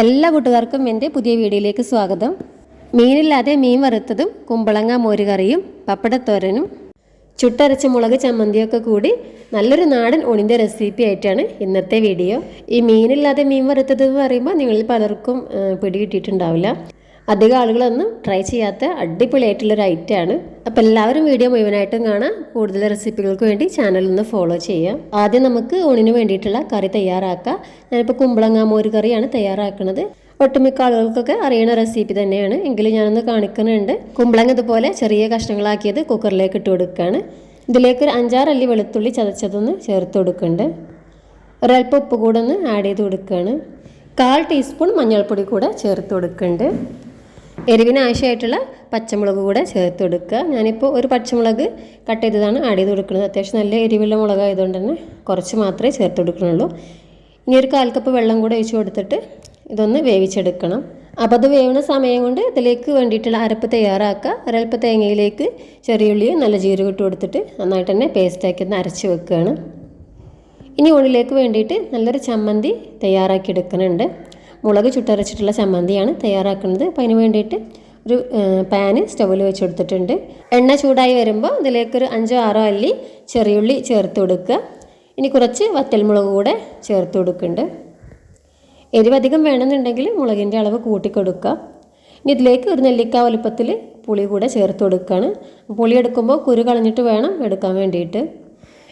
എല്ലാ കൂട്ടുകാർക്കും എന്റെ പുതിയ വീഡിയോയിലേക്ക് സ്വാഗതം. മീനില്ലാതെ മീൻ വറുത്തതും കുമ്പളങ്ങ മോരുകറിയും പപ്പടത്തോരനും ചുട്ടരച്ച മുളക് ചമ്മന്തിയൊക്കെ കൂടി നല്ലൊരു നാടൻ ഊണിന്റെ റെസിപ്പി ആയിട്ടാണ് ഇന്നത്തെ വീഡിയോ. ഈ മീനില്ലാതെ മീൻ വറുത്തത് എന്ന് പറയുമ്പോൾ നിങ്ങളിൽ പലർക്കും പിടികിട്ടിയിട്ടുണ്ടാവില്ല പിടി കിട്ടിയിട്ടുണ്ടാവില്ല. അധികം ആളുകളൊന്നും ട്രൈ ചെയ്യാത്ത അടിപൊളിയായിട്ടുള്ളൊരു ഐറ്റമാണ് അപ്പോൾ എല്ലാവരും വീഡിയോ മുഴുവനായിട്ടും കാണാം. കൂടുതൽ റെസിപ്പികൾക്ക് വേണ്ടി ചാനൽ ഒന്ന് ഫോളോ ചെയ്യാം. ആദ്യം നമുക്ക് ഊണിന് വേണ്ടിയിട്ടുള്ള കറി തയ്യാറാക്കാം. ഞാനിപ്പോൾ കുമ്പളങ്ങ മോര് കറിയാണ് തയ്യാറാക്കുന്നത് ഒട്ടുമിക്ക ആളുകൾക്കൊക്കെ അറിയണ റെസിപ്പി തന്നെയാണ്. എങ്കിലും ഞാനൊന്ന് കാണിക്കുന്നുണ്ട്. കുമ്പളങ്ങ ഇതുപോലെ ചെറിയ കഷ്ണങ്ങളാക്കിയത് കുക്കറിലേക്ക് ഇട്ട് കൊടുക്കുകയാണ് ഇതിലേക്ക് ഒരു അഞ്ചാറ് അല്ലി വെളുത്തുള്ളി ചതച്ചതൊന്ന് ചേർത്ത് കൊടുക്കുന്നുണ്ട്. ഒരൽപ്പം ഉപ്പ് കൂടെ ഒന്ന് ആഡ് ചെയ്ത് കൊടുക്കുകയാണ് കാൽ ടീസ്പൂൺ മഞ്ഞൾപ്പൊടി കൂടെ ചേർത്ത് കൊടുക്കുന്നുണ്ട്. എരിവിന് ആവശ്യമായിട്ടുള്ള പച്ചമുളക് കൂടെ ചേർത്ത് കൊടുക്കുക. ഞാനിപ്പോൾ ഒരു പച്ചമുളക് കട്ട് ചെയ്തതാണ് ആഡ് ചെയ്ത് കൊടുക്കുന്നത്. അത്യാവശ്യം നല്ല എരിവുള്ള മുളകായതുകൊണ്ട് തന്നെ കുറച്ച് മാത്രമേ ചേർത്ത് കൊടുക്കുന്നുള്ളൂ. ഇനി ഒരു കാൽ കപ്പ് വെള്ളം കൂടെ ഒഴിച്ച് കൊടുത്തിട്ട് ഇതൊന്ന് വേവിച്ചെടുക്കണം. അപ്പോൾ അത് വേവുന്ന സമയം കൊണ്ട് ഇതിലേക്ക് വേണ്ടിയിട്ടുള്ള അരപ്പ് തയ്യാറാക്കുക. ഒരൽപ്പ് തേങ്ങയിലേക്ക് ചെറിയുള്ളിയും നല്ല ജീരകം ഇട്ട് കൊടുത്തിട്ട് നന്നായിട്ട് തന്നെ പേസ്റ്റാക്കി ഒന്ന് അരച്ച് വെക്കുകയാണ്. ഇനി ഉള്ളിലേക്ക് വേണ്ടിയിട്ട് നല്ലൊരു ചമ്മന്തി തയ്യാറാക്കി എടുക്കുന്നുണ്ട്. മുളക് ചുട്ടരച്ചിട്ടുള്ള ചമ്മന്തിയാണ് തയ്യാറാക്കുന്നത്. അപ്പോൾ അതിന് വേണ്ടിയിട്ട് ഒരു പാന് സ്റ്റൗവിൽ വെച്ച് കൊടുത്തിട്ടുണ്ട് എണ്ണ ചൂടായി വരുമ്പോൾ ഇതിലേക്കൊരു അഞ്ചോ ആറോ അല്ലി ചെറിയുള്ളി ചേർത്ത് കൊടുക്കുക. ഇനി കുറച്ച് വറ്റൽമുളക് കൂടെ ചേർത്ത് കൊടുക്കുന്നുണ്ട്. എരിവധികം വേണമെന്നുണ്ടെങ്കിൽ മുളകിന്റെ അളവ് കൂട്ടിക്കൊടുക്കുക ഇനി ഇതിലേക്ക് ഒരു നെല്ലിക്ക വലുപ്പത്തിൽ പുളി കൂടെ ചേർത്ത് കൊടുക്കുകയാണ്. പുളി എടുക്കുമ്പോൾ കുരു കളഞ്ഞിട്ട് വേണം എടുക്കാൻ വേണ്ടിയിട്ട്.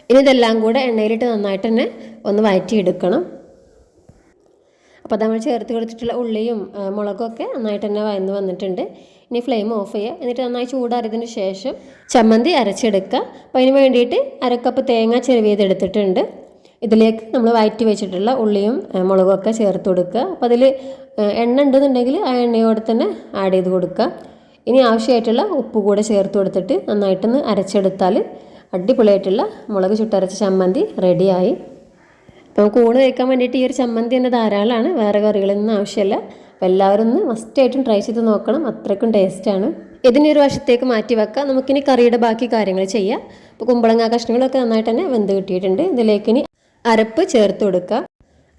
ഇനി ഇതെല്ലാം കൂടെ എണ്ണയിലിട്ട് നന്നായിട്ട് തന്നെ ഒന്ന് വഴറ്റിയെടുക്കണം. അപ്പോൾ നമ്മൾ ചേർത്ത് കൊടുത്തിട്ടുള്ള ഉള്ളിയും മുളകും മുളകൊക്കെ നന്നായിട്ട് തന്നെ വയന്ന് വന്നിട്ടുണ്ട്. ഇനി ഫ്ലെയിം ഓഫ് ചെയ്യുക. എന്നിട്ട് നന്നായി ചൂടാറിയതിന് ശേഷം ചമ്മന്തി അരച്ചെടുക്കുക. അപ്പോൾ അതിന് വേണ്ടിയിട്ട് അരക്കപ്പ് തേങ്ങ ചെരുവിയതെടുത്തിട്ടുണ്ട് ഇതിലേക്ക് നമ്മൾ വയറ്റി വെച്ചിട്ടുള്ള ഉള്ളിയും മുളകും മുളകൊക്കെ ചേർത്ത് കൊടുക്കുക. അപ്പോൾ അതിൽ എണ്ണ ഉണ്ടെന്നുണ്ടെങ്കിൽ ആ എണ്ണയോടെ തന്നെ ആഡ് ചെയ്ത് കൊടുക്കുക. ഇനി ആവശ്യമായിട്ടുള്ള ഉപ്പ് കൂടെ ചേർത്ത് കൊടുത്തിട്ട് നന്നായിട്ടൊന്ന് അരച്ചെടുത്താൽ അടിപൊളിയായിട്ടുള്ള മുളക് ചുട്ടരച്ച ചമ്മന്തി റെഡിയായി നമുക്ക് ഊണ് കഴിക്കാൻ വേണ്ടിയിട്ട് ഈ ഒരു ചമ്മന്തി തന്നെ ധാരാളമാണ്. വേറെ കറികളൊന്നും ആവശ്യമില്ല അപ്പോൾ എല്ലാവരും ഒന്ന് മസ്റ്റായിട്ടും ട്രൈ ചെയ്ത് നോക്കണം. അത്രയ്ക്കും ടേസ്റ്റാണ് ഇതിനെ ഒരു വശത്തേക്ക് മാറ്റി വെക്കാം. നമുക്കിനി കറിയുടെ ബാക്കി കാര്യങ്ങൾ ചെയ്യാം. അപ്പോൾ കുമ്പളങ്ങ കഷ്ണങ്ങളൊക്കെ നന്നായിട്ട് തന്നെ വെന്ത് കിട്ടിയിട്ടുണ്ട്. ഇതിലേക്ക് ഇനി അരപ്പ് ചേർത്ത് കൊടുക്കുക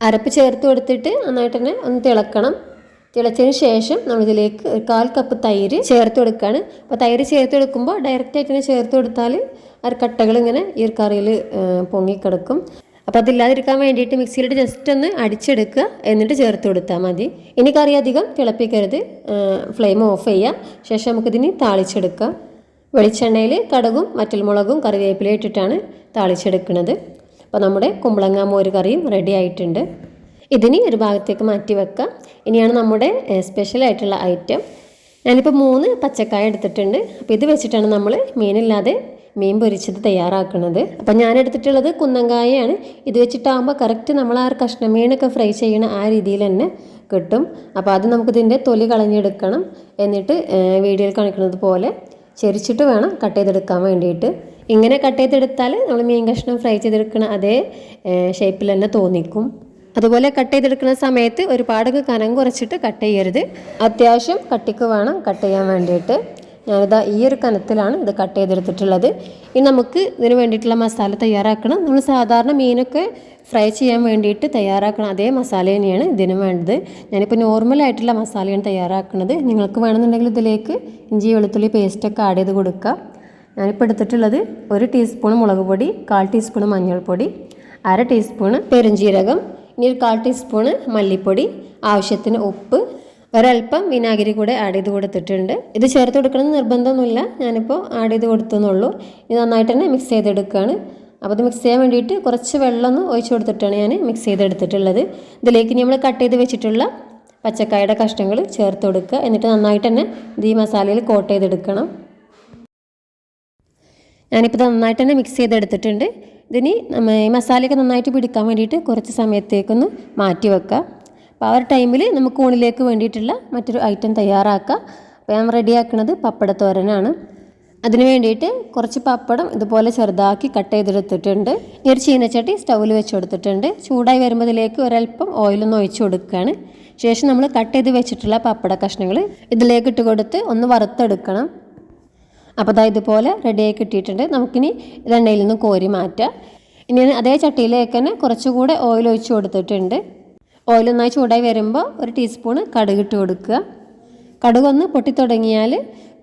അരപ്പ് ചേർത്ത് കൊടുത്തിട്ട് നന്നായിട്ട് തന്നെ ഒന്ന് തിളക്കണം. തിളച്ചതിന് ശേഷം നമ്മളിതിലേക്ക് ഒരു കാൽ കപ്പ് തൈര് ചേർത്ത് കൊടുക്കുകയാണ് അപ്പോൾ തൈര് ചേർത്ത് കൊടുക്കുമ്പോൾ ഡയറക്റ്റ് ആയിട്ട് തന്നെ ചേർത്ത് കൊടുത്താൽ ആ കട്ടകൾ ഇങ്ങനെ ഈ കറിയിൽ പൊങ്ങിക്കിടക്കും അപ്പോൾ അതില്ലാതിരിക്കാൻ വേണ്ടിയിട്ട് മിക്സിയിലിട്ട് ജസ്റ്റ് ഒന്ന് അടിച്ചെടുക്കുക. എന്നിട്ട് ചേർത്ത് കൊടുത്താൽ മതി. ഇനി കറി അധികം തിളപ്പിക്കരുത്. ഫ്ലെയിം ഓഫ് ചെയ്യുക ശേഷം നമുക്കിതിന് താളിച്ചെടുക്കാം. വെളിച്ചെണ്ണയിൽ കടുകും മറ്റൽമുളകും കറിവേപ്പില ഇട്ടിട്ടാണ് താളിച്ചെടുക്കുന്നത്. അപ്പോൾ നമ്മുടെ കുമ്പളങ്ങ മോര് കറിയും റെഡി ആയിട്ടുണ്ട്. ഇതിന് ഒരു ഭാഗത്തേക്ക് മാറ്റി വെക്കാം. ഇനിയാണ് നമ്മുടെ സ്പെഷ്യൽ ആയിട്ടുള്ള ഐറ്റം ഞാനിപ്പോൾ മൂന്ന് പച്ചക്കായ എടുത്തിട്ടുണ്ട്. അപ്പോൾ ഇത് വെച്ചിട്ടാണ് നമ്മൾ മീനില്ലാതെ മീൻ പൊരിച്ചത് തയ്യാറാക്കുന്നത് അപ്പം ഞാൻ എടുത്തിട്ടുള്ളത് കുന്നങ്കായയാണ്. ഇത് വെച്ചിട്ടാകുമ്പോൾ കറക്റ്റ് നമ്മൾ ആ ഒരു കഷ്ണം മീനൊക്കെ ഫ്രൈ ചെയ്യണ ആ രീതിയിൽ തന്നെ കിട്ടും. അപ്പോൾ അത് നമുക്കിതിന്റെ തൊലി കളഞ്ഞെടുക്കണം. എന്നിട്ട് വീഡിയോയിൽ കാണിക്കുന്നത് പോലെ ചെരിച്ചിട്ട് വേണം കട്ട് ചെയ്തെടുക്കാൻ വേണ്ടിയിട്ട്. ഇങ്ങനെ കട്ട് ചെയ്തെടുത്താൽ നമ്മൾ മീൻ കഷ്ണം ഫ്രൈ ചെയ്തെടുക്കണ അതേ ഷേപ്പിൽ തന്നെ തോന്നിക്കും. അതുപോലെ കട്ട് ചെയ്തെടുക്കുന്ന സമയത്ത് ഒരുപാട് കനം കുറച്ചിട്ട് കട്ട് ചെയ്യരുത്. അത്യാവശ്യം കട്ടിക്ക് വേണം കട്ട് ചെയ്യാൻ വേണ്ടിയിട്ട്. ഞാനിതാ ഈ ഒരു കനത്തിലാണ് ഇത് കട്ട് ചെയ്തെടുത്തിട്ടുള്ളത്. ഇനി നമുക്ക് ഇതിന് വേണ്ടിയിട്ടുള്ള മസാല തയ്യാറാക്കണം. നമ്മൾ സാധാരണ മീനൊക്കെ ഫ്രൈ ചെയ്യാൻ വേണ്ടിയിട്ട് തയ്യാറാക്കണം. അതേ മസാല തന്നെയാണ് ഇതിന് വേണ്ടത്. ഞാനിപ്പോൾ നോർമലായിട്ടുള്ള മസാലയാണ് തയ്യാറാക്കുന്നത്. നിങ്ങൾക്ക് വേണമെന്നുണ്ടെങ്കിൽ ഇതിലേക്ക് ഇഞ്ചി വെളുത്തുള്ളി പേസ്റ്റൊക്കെ ആഡ് ചെയ്ത് കൊടുക്കുക ഞാനിപ്പോൾ എടുത്തിട്ടുള്ളത് ഒരു ടീസ്പൂൺ മുളക് പൊടി കാൽ ടീസ്പൂൺ മഞ്ഞൾപ്പൊടി അര ടീസ്പൂണ് പെരുംജീരകം ഇനി ഒരു കാൽ ടീസ്പൂണ് മല്ലിപ്പൊടി ആവശ്യത്തിന് ഉപ്പ് ഒരല്പം വിനാഗിരി കൂടെ ആഡ് ചെയ്ത് കൊടുത്തിട്ടുണ്ട്. ഇത് ചേർത്ത് കൊടുക്കണം നിർബന്ധമൊന്നുമില്ല. ഞാനിപ്പോൾ ആഡ് ചെയ്ത് കൊടുത്തെന്നുള്ളൂ. ഇത് നന്നായിട്ട് തന്നെ മിക്സ് ചെയ്തെടുക്കുകയാണ് അപ്പോൾ ഇത് മിക്സ് ചെയ്യാൻ വേണ്ടിയിട്ട് കുറച്ച് വെള്ളം ഒന്ന് ഒഴിച്ചു കൊടുത്തിട്ടാണ് ഞാൻ മിക്സ് ചെയ്തെടുത്തിട്ടുള്ളത്. ഇതിലേക്ക് നമ്മൾ കട്ട് ചെയ്ത് വെച്ചിട്ടുള്ള പച്ചക്കായുടെ കഷ്ണങ്ങൾ ചേർത്ത് കൊടുക്കുക. എന്നിട്ട് നന്നായിട്ട് തന്നെ ഇത് ഈ മസാലയിൽ കോട്ട് ചെയ്തെടുക്കണം. ഞാനിപ്പോൾ നന്നായിട്ട് തന്നെ മിക്സ് ചെയ്തെടുത്തിട്ടുണ്ട്. ഇതിന് മസാലയൊക്കെ നന്നായിട്ട് പിടിക്കാൻ വേണ്ടിയിട്ട് കുറച്ച് സമയത്തേക്കൊന്ന് മാറ്റി വെക്കാം. അപ്പോൾ ആ ഒരു ടൈമിൽ നമുക്ക് ഊണിലേക്ക് വേണ്ടിയിട്ടുള്ള മറ്റൊരു ഐറ്റം തയ്യാറാക്കാം. അപ്പോൾ ഞാൻ റെഡിയാക്കുന്നത് പപ്പടത്തോരനാണ്. അതിന് വേണ്ടിയിട്ട് കുറച്ച് പപ്പടം ഇതുപോലെ ചെറുതാക്കി കട്ട് ചെയ്തെടുത്തിട്ടുണ്ട്. ഈ ഒരു ചീനച്ചട്ടി സ്റ്റൗവിൽ വെച്ച് കൊടുത്തിട്ടുണ്ട്. ചൂടായി വരുമ്പോൾ ഒരല്പം ഓയിലൊന്ന് ഒഴിച്ച് കൊടുക്കുകയാണ് ശേഷം നമ്മൾ കട്ട് ചെയ്ത് വെച്ചിട്ടുള്ള പപ്പട കഷ്ണങ്ങൾ ഇതിലേക്ക് ഇട്ട് കൊടുത്ത് ഒന്ന് വറുത്തെടുക്കണം. അപ്പോൾ അതാ ഇതുപോലെ റെഡിയായി കിട്ടിയിട്ടുണ്ട്. നമുക്കിനി ഇത് എണ്ണയിൽ നിന്ന് കോരി മാറ്റാം. ഇനി അതേ ചട്ടിയിലേക്ക് തന്നെ കുറച്ചുകൂടെ ഓയിൽ ഒഴിച്ച് കൊടുത്തിട്ടുണ്ട്. ഓയിൽ ചൂടായി വരുമ്പോൾ ഒരു ടീസ്പൂണ് കടുക് ഇട്ട് കൊടുക്കുക. കടുക് ഒന്ന് പൊട്ടിത്തുടങ്ങിയാൽ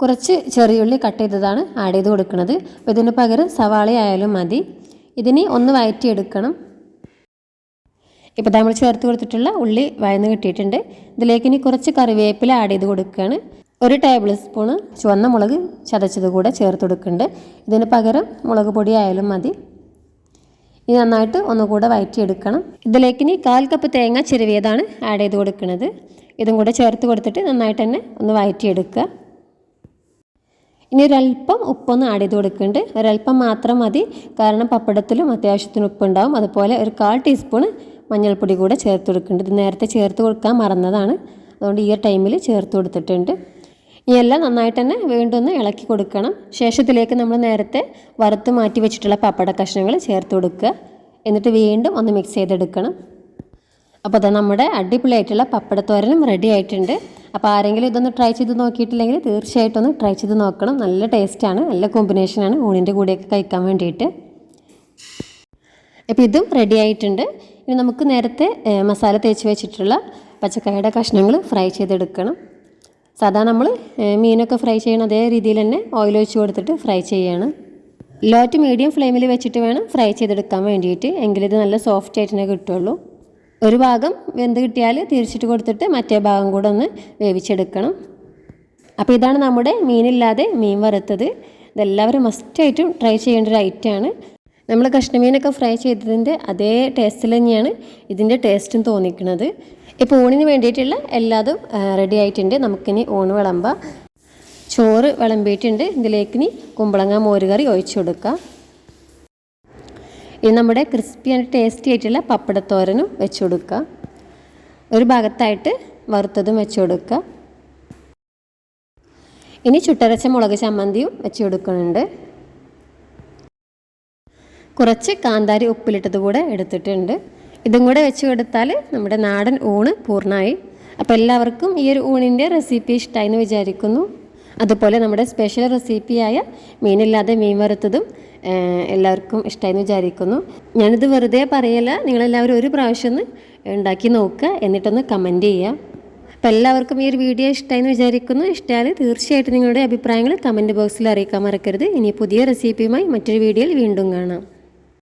കുറച്ച് ചെറിയുള്ളി കട്ട് ചെയ്തതാണ് ആഡ് ചെയ്ത് കൊടുക്കുന്നത്. അപ്പോൾ ഇതിന് പകരം സവാള ആയാലും മതി. ഇതിന് ഒന്ന് വഴറ്റിയെടുക്കണം ഇപ്പോൾ നമ്മൾ ചേർത്ത് കൊടുത്തിട്ടുള്ള ഉള്ളി വഴന്ന് കിട്ടിയിട്ടുണ്ട്. ഇതിലേക്ക് ഇനി കുറച്ച് കറിവേപ്പില ആഡ് ചെയ്ത് കൊടുക്കുകയാണ്. ഒരു ടേബിൾ സ്പൂണ് ചുവന്ന മുളക് ചതച്ചത് കൂടെ ചേർത്ത് കൊടുക്കുന്നുണ്ട്. ഇതിന് പകരം മുളക് പൊടി ആയാലും മതി. ഇനി നന്നായിട്ട് ഒന്നുകൂടെ വഴറ്റിയെടുക്കണം ഇതിലേക്ക് ഇനി കാൽ കപ്പ് തേങ്ങ ചിരവിയതാണ് ആഡ് ചെയ്ത് കൊടുക്കുന്നത്. ഇതും കൂടെ ചേർത്ത് കൊടുത്തിട്ട് നന്നായിട്ട് തന്നെ ഒന്ന് വഴറ്റിയെടുക്കുക ഇനി ഒരല്പം ഉപ്പൊന്ന് ആഡ് ചെയ്ത് കൊടുക്കുന്നുണ്ട്. ഒരല്പം മാത്രം മതി. കാരണം പപ്പടത്തിലും അത്യാവശ്യത്തിന് ഉപ്പുണ്ടാവും. അതുപോലെ ഒരു കാൽ ടീസ്പൂൺ മഞ്ഞൾപ്പൊടി കൂടെ ചേർത്ത് കൊടുക്കുന്നുണ്ട്. ഇത് നേരത്തെ ചേർത്ത് കൊടുക്കാൻ മറന്നതാണ്. അതുകൊണ്ട് ഈ ടൈമിൽ ചേർത്ത് കൊടുത്തിട്ടുണ്ട്. ഇനി എല്ലാം നന്നായിട്ട് തന്നെ വീണ്ടും ഒന്ന് ഇളക്കി കൊടുക്കണം. ശേഷത്തിലേക്ക് നമ്മൾ നേരത്തെ വറുത്ത് മാറ്റി വെച്ചിട്ടുള്ള പപ്പട കഷ്ണങ്ങൾ ചേർത്ത് കൊടുക്കുക. എന്നിട്ട് വീണ്ടും ഒന്ന് മിക്സ് ചെയ്തെടുക്കണം. അപ്പോൾ അത് നമ്മുടെ അടിപൊളിയായിട്ടുള്ള പപ്പടത്തോരനും റെഡി ആയിട്ടുണ്ട്. അപ്പോൾ ആരെങ്കിലും ഇതൊന്ന് ട്രൈ ചെയ്ത് നോക്കിയിട്ടില്ലെങ്കിൽ തീർച്ചയായിട്ടും ഒന്ന് ട്രൈ ചെയ്ത് നോക്കണം. നല്ല ടേസ്റ്റാണ് നല്ല കോമ്പിനേഷനാണ് ഊണിന്റെ കൂടെയൊക്കെ കഴിക്കാൻ വേണ്ടിയിട്ട്. അപ്പോൾ ഇതും റെഡി ആയിട്ടുണ്ട്. ഇനി നമുക്ക് നേരത്തെ മസാല തേച്ച് വെച്ചിട്ടുള്ള പച്ചക്കറിയുടെ കഷ്ണങ്ങൾ ഫ്രൈ ചെയ്തെടുക്കണം. സാധാരണ നമ്മൾ മീനൊക്കെ ഫ്രൈ ചെയ്യണ അതേ രീതിയിൽ തന്നെ ഓയിൽ ഒഴിച്ച് കൊടുത്തിട്ട് ഫ്രൈ ചെയ്യാണ്. ലോ ടു മീഡിയം ഫ്ലെയിമിൽ വെച്ചിട്ട് വേണം ഫ്രൈ ചെയ്തെടുക്കാൻ വേണ്ടിയിട്ട്. എങ്കിലിത് നല്ല സോഫ്റ്റ് ആയിട്ട് കിട്ടുള്ളൂ. ഒരു ഭാഗം വെന്ത് കിട്ടിയാൽ തിരിച്ചിട്ട് കൊടുത്തിട്ട് മറ്റേ ഭാഗം കൂടെ ഒന്ന് വേവിച്ചെടുക്കണം. അപ്പോൾ ഇതാണ് നമ്മുടെ മീനില്ലാതെ മീൻ വറുത്തത്. ഇതെല്ലാവരും മസ്റ്റായിട്ടും ട്രൈ ചെയ്യേണ്ട ഒരു ഐറ്റമാണ് നമ്മൾ കഷ്ണമീനൊക്കെ ഫ്രൈ ചെയ്തതിന്റെ അതേ ടേസ്റ്റിൽ തന്നെയാണ് ഇതിന്റെ ടേസ്റ്റും തോന്നിക്കുന്നത് ഇപ്പോൾ ഊണിന് വേണ്ടിയിട്ടുള്ള എല്ലാതും റെഡി ആയിട്ടുണ്ട്. നമുക്കിനി ഊണ് വിളമ്പ. ചോറ് വിളമ്പിയിട്ടുണ്ട്. ഇതിലേക്ക് ഇനി കുമ്പളങ്ങ മോരുകറി ഒഴിച്ചു കൊടുക്കുക ഇനി നമ്മുടെ ക്രിസ്പി ആൻഡ് ടേസ്റ്റി ആയിട്ടുള്ള പപ്പടത്തോരനും വെച്ചു കൊടുക്കുക ഒരു ഭാഗത്തായിട്ട് വറുത്തതും വെച്ചു കൊടുക്കുക ഇനി ചുട്ടരച്ച മുളക് ചമ്മന്തിയും വെച്ചു കൊടുക്കുന്നുണ്ട്. കുറച്ച് കാന്താരി ഉപ്പിലിട്ടത് കൂടെ എടുത്തിട്ടുണ്ട്. ഇതും കൂടെ വെച്ച് കൊടുത്താൽ നമ്മുടെ നാടൻ ഊണ് പൂർണമായി അപ്പോൾ എല്ലാവർക്കും ഈ ഒരു ഊണിന്റെ റെസിപ്പി ഇഷ്ടമായി എന്ന് വിചാരിക്കുന്നു. അതുപോലെ നമ്മുടെ സ്പെഷ്യൽ റെസിപ്പിയായ മീനില്ലാതെ മീൻ വറുത്തതും എല്ലാവർക്കും ഇഷ്ടമായി എന്ന് വിചാരിക്കുന്നു. ഞാനിത് വെറുതെ പറയല്ല നിങ്ങളെല്ലാവരും ഒരു പ്രാവശ്യം ഒന്ന് ഉണ്ടാക്കി നോക്കുക എന്നിട്ടൊന്ന് കമന്റ് ചെയ്യുക. അപ്പോൾ എല്ലാവർക്കും ഈ ഒരു വീഡിയോ ഇഷ്ടമായി എന്ന് വിചാരിക്കുന്നു. ഇഷ്ടമായാൽ തീർച്ചയായിട്ടും നിങ്ങളുടെ അഭിപ്രായങ്ങൾ കമന്റ് ബോക്സിൽ അറിയിക്കാൻ മറക്കരുത്. ഇനി പുതിയ റെസിപ്പിയുമായി മറ്റൊരു വീഡിയോയിൽ വീണ്ടും കാണാം.